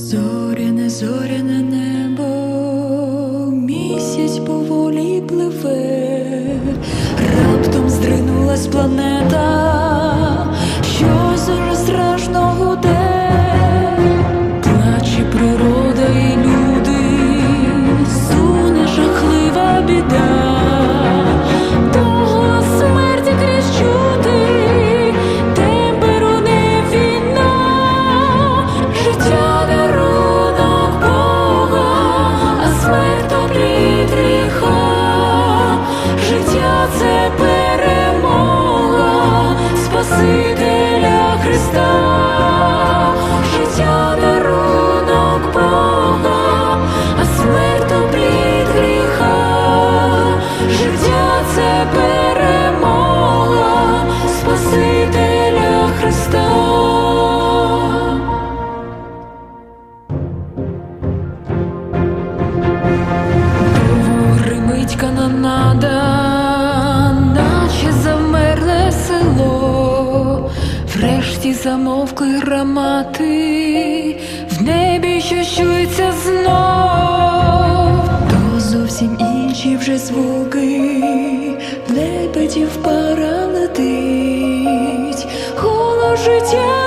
Зоряне, зоряне небо, місяць поволі пливе, раптом здринулась планета, замовкли грамати, в небі що чується знов, то зовсім інші вже звуки, лепетів пара летить, холо життя